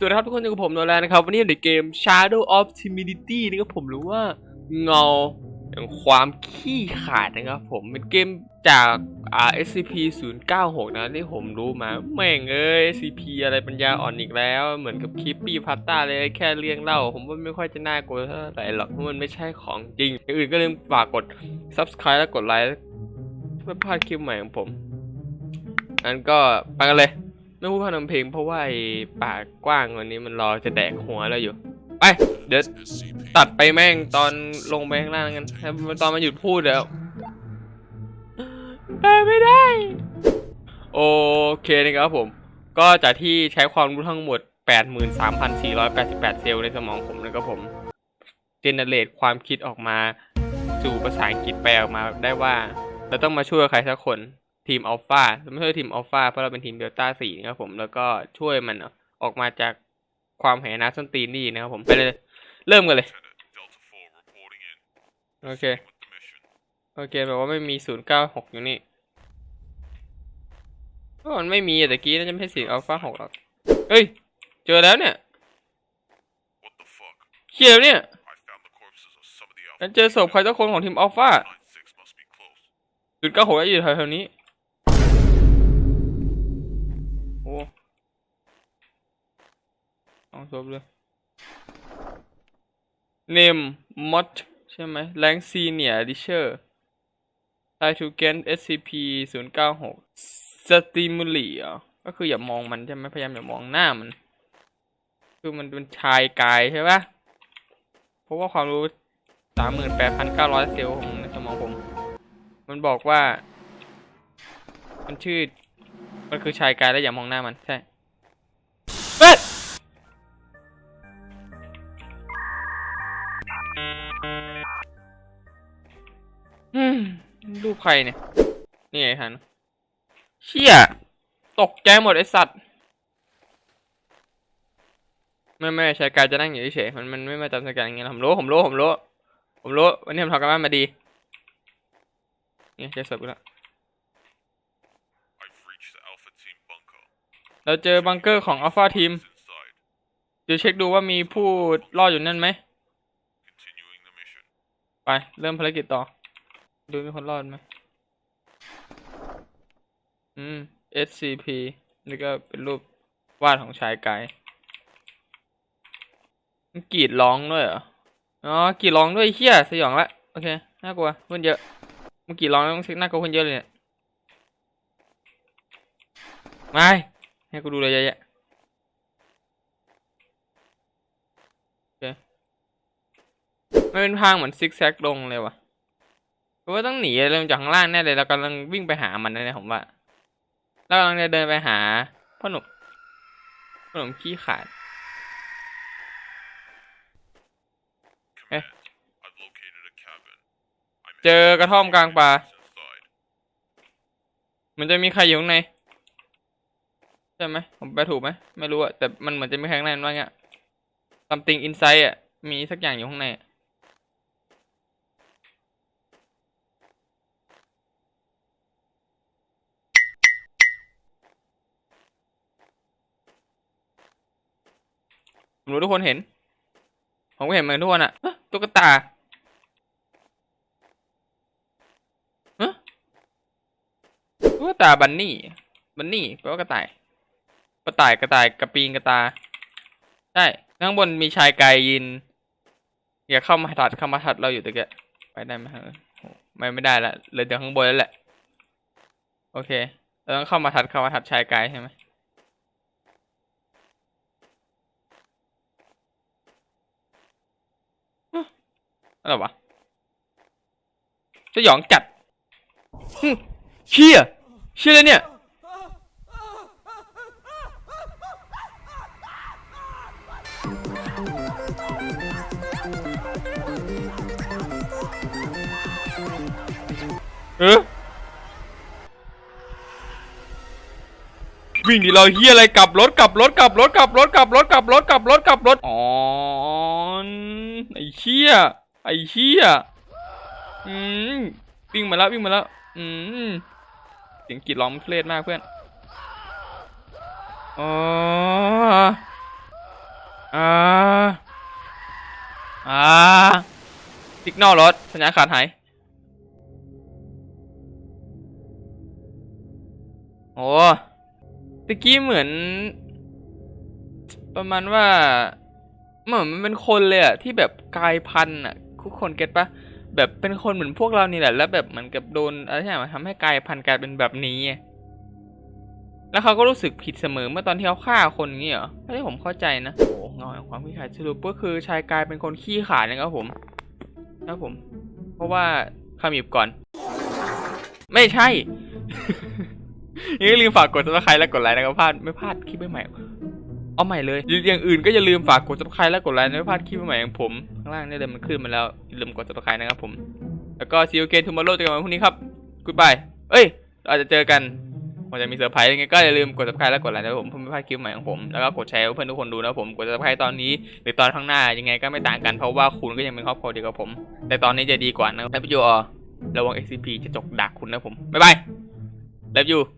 สวัสดีครับทุกคนอยู่กับผมโนแลนนะครับ วันนี้อยู่ในเกม Shadow of Timidity นะครับผมรือว่าเงาแห่งความขี้ขาดนะครับผมเป็นเกมจาก SCP 096นะที่ผมรู้มา แม่งเอ้ย SCP อะไรปัญญาอ่อนอีกแล้ว เหมือนกับคลิปปี้พัตตาเลยแค่เรียงเล่า ผมว่าไม่ค่อยจะน่ากลัวเท่าไหร่หรอกเพราะมันไม่ใช่ของจริงอย่างอื่นก็เลยฝากกด Subscribe และกดไลค์เพื่อพลาดคลิปใหม่ของผมงั้นก็ไปกันเลย ไม่พูดพาทำเพลงเพราะว่าไอ้ปากกว้างวันนี้มันรอจะแดกหัวเราอยู่ไปเดี๋ยวตัดไปแม่งตอนลงไปข้างล่างกันให้ตอนมันหยุดพูดแล้วไปไม่ได้ โอเคนะครับผม ก็จากที่ใช้ความรู้ทั้งหมด 83,488 เซลล์ในสมองผมนะครับผมเจเนเรตความคิดออกมา สู่ภาษาอังกฤษแปลออกมาได้ว่า เราต้องมาช่วยใครสักคน ทีมอัลฟาไม่ใช่ทีมอัลฟาเพราะเราเป็นทีมเดลต้าสี่นะครับผมแล้วก็ช่วยมันออกมาจากความแหนาส้นตีนนี่นะครับผมไปเลย เริ่มกันเลย โอเค โอเคแปลว่าไม่มีศูนย์เก้าหกอยู่นี่ก็มันไม่มีแต่กี้น่าจะไม่ใช่สีอัลฟาหกหรอกเฮ้ย เจอแล้วเนี่ยเขียวเนี่ยฉันเจอศพใครสักคนของทีมอัลฟาศูนย์เก้าหกอยู่แถวๆนี้ อาศพเลยเนมมอดใช่ไหมแรงซีเนียดิเชอร์ไททูเกน SCP ศูนย์เก้าหกสติมูลีอะก็คืออย่ามองมันใช่ไหมพยายามอย่ามองหน้ามัน คือมันเป็นชายกายใช่ปะเพราะว่าความรู้สามหมื่นแปดพันเก้าร้อยเซลล์ของสมองผม มันบอกว่า มันชื่อ มันคือชายกายแล้วอย่ามองหน้ามันใช่ รูปใครเนี่ย นี่ไงฮันเชี่ย ตกใจหมดไอสัตว์ ไม่ไม่ชายกายจะนั่งอยู่เฉยมันมันไม่มาจำสแกนอย่างเงี้ยผมรู้ผมรู้ผมรู้ผมรู้วันนี้ผมทำกันบ้านมาดีเนี่ยเจอศพกูแล้วเราเจอบังเกอร์ของอัลฟาทีมเดี๋ยวเช็คดูว่ามีผู้รอดอยู่นั่นไหม ไปเริ่มภารกิจต่อ ดูมีคนรอดไหมอืม SCP นี่ก็เป็นรูปวาดของชายกายมันกรีดร้องด้วยเหรอ อ๋อกรีดร้องด้วยเฮียสยองละ โอเค น่ากลัวเพื่อนเยอะมันกรีดร้องแล้วต้องเช็คน่ากลัวเพื่อนเยอะเลยเนี่ย ไม่ให้กูดูเลยเยอะแยะโอเค มันเป็นทางเหมือนซิกแซกลงเลยวะเพราะว่าต้องหนีอะไรมจากข้างล่างแน่เลยเรากำลังวิ่งไปหามันนะเนี่ยผมว่าเรากำลังจะเดินไปหาพ่อหนุ่มพ่อหนุ่มขี้ขาดเจอกระท่อมกลางป่า มันจะมีใครอยู่ข้างในใช่ไหมผมไปถูกไหมไม่รู้อะแต่มันเหมือนจะมีใครข้างในว่าเงี้ย something inside อะมีสักอย่างอยู่ข้างในอะ ผมรู้ทุกคนเห็น ผมก็เห็นเหมือนทุกคนอะฮะตุ๊กตาฮะตุ๊กตาบันนี่ บันนี่แปลว่ากระต่าย กระต่ายกระต่ายกระปีงกระตา ใช่ ข้างบนมีชายกายยิน อย่าเข้ามาถัดเข้ามาถัดเราอยู่ตะเกียไปได้ไหมไม่ไม่ได้ละเลยเดี๋ยวข้างบนแล้วแหละ โอเคเราต้องเข้ามาถัดเข้ามาถัดชายกายใช่ไหมฮะ อะไรวะสยองจัดฮึเชี่ยเชี่ยเลยเนี่ยเออวิ่งดิเราเฮียอะไรกลับรถกลับรถกลับรถกลับรถกลับรถกลับรถกลับรถกลับรถอ๋อไอ้เชี่ย อ้เชี่ยอืมวิ่งมาแล้ววิ่งมาแล้ว อืมเสียงกรีดร้องมันเครียดมากเพื่อนอ๋ออ่าอ่าสิกนอลรถสัญญาณขาดหายโอ้ตะกี้เหมือน ประมาณว่าเหมือนมันเป็นคนเลยอะที่แบบกลายพันธุ์อะ ทุกคนเก็ตปะแบบเป็นคนเหมือนพวกเรานี่แหละ แล้วแบบเหมือนกับโดนอะไรที่มาทำให้กลายพันธุ์กลายเป็นแบบนี้ แล้วเขาก็รู้สึกผิดเสมอเมื่อตอนที่เขาฆ่าคนอย่างงี้เหรอถ้าที่ผมเข้าใจนะโอ้เงาแห่งความขี้ขลาดสรุปก็คือชายกลายเป็นคนขี้ขลาดนะครับผมนะผม เพราะว่าขมิบก่อน ไม่ใช่ยังลืมฝากกด subscribe และกดไลค์นะครับพลาดไม่พลาดคลิปใหม่ เอาใหม่เลยอย่างอื่นก็อย่าลืมฝากกด subscribe และกดไลค์นะไม่พลาดคลิปใหม่ของผมข้างล่างนี่เลยมันขึ้นมาแล้วอย่าลืมกด subscribe นะครับผม แล้วก็ see you again tomorrow เจอกันวันพรุ่งนี้ครับ goodbye เอ้ยเราอาจจะเจอกันมันจะมีเซอร์ไพรส์ยังไงก็อย่าลืมกด subscribe และกดไลค์นะครับผมเพื่อไม่พลาดคลิปใหม่ของผมแล้วก็กดแชร์ให้เพื่อนทุกคนดูนะครับผมกด subscribe ตอนนี้ หรือตอนข้างหน้ายังไงก็ไม่ต่างกันเพราะว่าคุณก็ยังเป็นครอบครัวเดียวกับผม แต่ตอนนี้จะดีกว่านะครับแล้วพี่โยระวัง SCP จะจกดักคุณนะผมบ๊ายบาย love you